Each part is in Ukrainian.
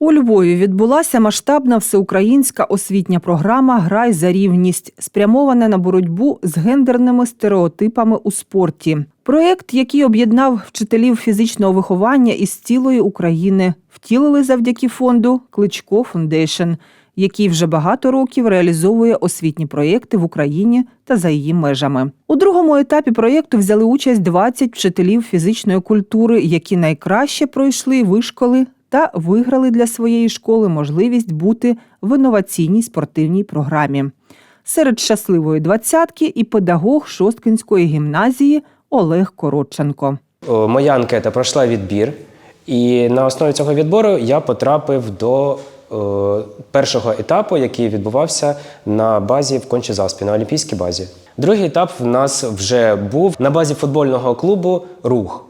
У Львові відбулася масштабна всеукраїнська освітня програма Грай за рівність, спрямована на боротьбу з гендерними стереотипами у спорті. Проєкт, який об'єднав вчителів фізичного виховання із цілої України, втілили завдяки фонду Кличко Фундейшн, який вже багато років реалізовує освітні проєкти в Україні та за її межами. У другому етапі проєкту взяли участь 20 вчителів фізичної культури, які найкраще пройшли вишколи та виграли для своєї школи можливість бути в інноваційній спортивній програмі. Серед щасливої двадцятки і педагог Шосткинської гімназії Олег Коротченко. Моя анкета пройшла відбір, і на основі цього відбору я потрапив до першого етапу, який відбувався на базі в Кончі-Заспі, на Олімпійській базі. Другий етап в нас вже був на базі футбольного клубу Рух.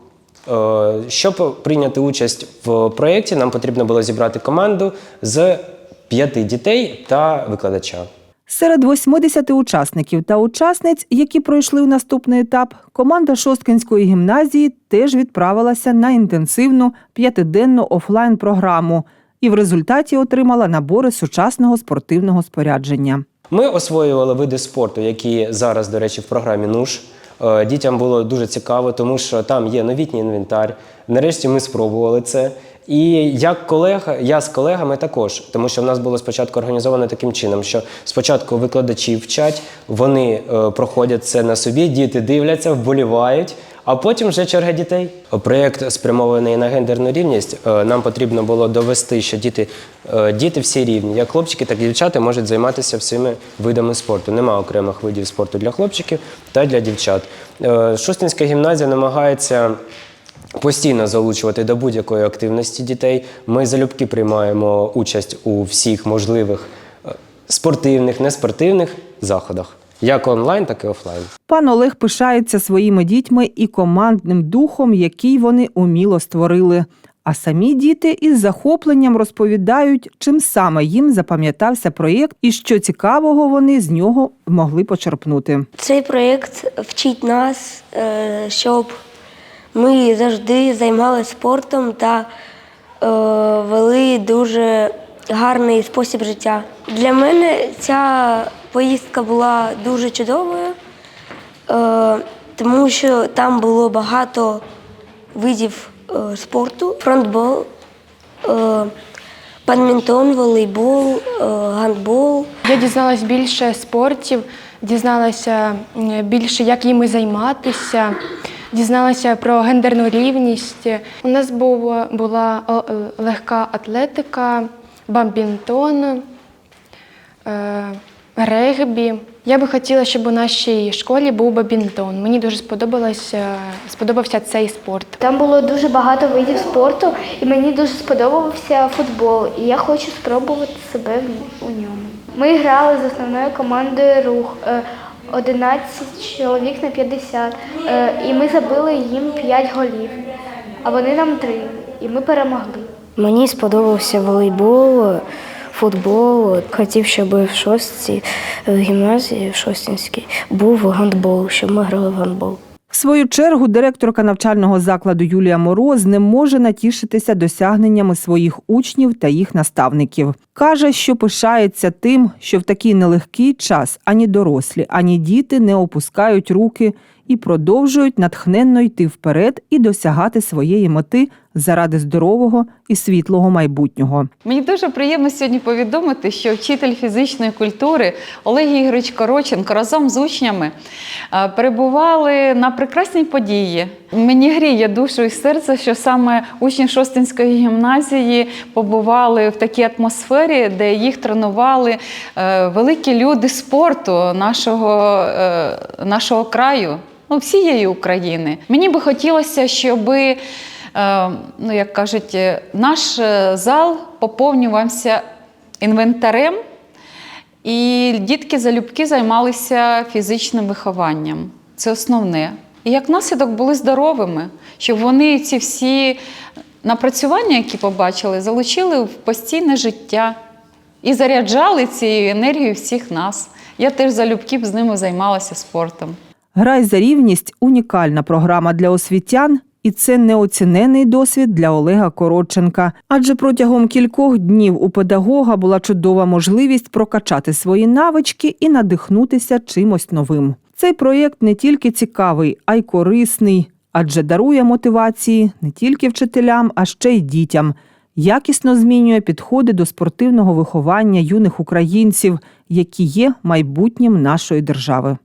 Е, Щоб прийняти участь в проєкті, нам потрібно було зібрати команду з п'яти дітей та викладача. Серед 80 учасників та учасниць, які пройшли в наступний етап, команда Шосткинської гімназії теж відправилася на інтенсивну п'ятиденну офлайн-програму і в результаті отримала набори сучасного спортивного спорядження. Ми освоювали види спорту, які зараз, до речі, в програмі НУШ. Е, Дітям було дуже цікаво, тому що там є новітній інвентар. Нарешті ми спробували це. І як колега, я з колегами також, тому що в нас було спочатку організовано таким чином, що спочатку викладачі вчать, вони е, проходять це на собі, діти дивляться, вболівають, а потім вже черга дітей. Проєкт спрямований на гендерну рівність. Е, Нам потрібно було довести, що діти, е, діти всі рівні, як хлопчики, так і дівчата можуть займатися всіми видами спорту. Нема окремих видів спорту для хлопчиків та для дівчат. Е, Шустинська гімназія намагається. Постійно залучувати до будь-якої активності дітей. Ми залюбки приймаємо участь у всіх можливих спортивних, неспортивних заходах, як онлайн, так і офлайн. Пан Олег пишається своїми дітьми і командним духом, який вони уміло створили. А самі діти із захопленням розповідають, чим саме їм запам'ятався проєкт і що цікавого вони з нього могли почерпнути. Цей проєкт вчить нас, е, щоб ми завжди займалися спортом та е, вели дуже гарний спосіб життя. Для мене ця поїздка була дуже чудовою, е, тому що там було багато видів е, спорту: фронтбол, е, бадмінтон, волейбол, е, гандбол. Я дізналась більше спортів, дізналася більше, як їми займатися, дізналася про гендерну рівність. У нас була е, легка атлетика, бамбінтон, е, регбі. Я би хотіла, щоб у нашій школі був бамбінтон. Мені дуже сподобалося, сподобався цей спорт. Там було дуже багато видів спорту, і мені дуже сподобався футбол, і я хочу спробувати себе в- у ньому. Ми грали з основною командою рух е, 11 чоловік на 50, е, і ми забили їм 5 голів, а вони нам 3, і ми перемогли. Мені сподобався волейбол, футбол. Хотів, щоб в шостій в гімназії в Шостінській був гандбол, щоб ми грали в гандбол. В свою чергу директорка навчального закладу Юлія Мороз не може натішитися досягненнями своїх учнів та їх наставників. Каже, що пишається тим, що в такий нелегкий час ані дорослі, ані діти не опускають руки і продовжують натхненно йти вперед і досягати своєї мети заради здорового і світлого майбутнього. Мені дуже приємно сьогодні повідомити, що вчитель фізичної культури Олег Ігорович Короченко разом з учнями е, перебували на прекрасній події. Мені гріє душу і серце, що саме учні Шостинської гімназії побували в такій атмосфері, де їх тренували е, великі люди спорту нашого, е, нашого краю. Ну, всієї України. Мені би хотілося, щоби Е, ну, як кажуть, е, наш е, зал поповнювався інвентарем, і дітки залюбки займалися фізичним вихованням. Це основне. І як наслідок були здоровими, щоб вони ці всі напрацювання, які побачили, залучили в постійне життя і заряджали цією енергією всіх нас. Я теж залюбки б з ними займалася спортом. Грай за рівність унікальна програма для освітян, І це неоцінений досвід для Олега Коротченка. Адже протягом кількох днів у педагога була чудова можливість прокачати свої навички і надихнутися чимось новим. Цей проєкт не тільки цікавий, а й корисний, адже дарує мотивації не тільки вчителям, а ще й дітям. Якісно змінює підходи до спортивного виховання юних українців, які є майбутнім нашої держави.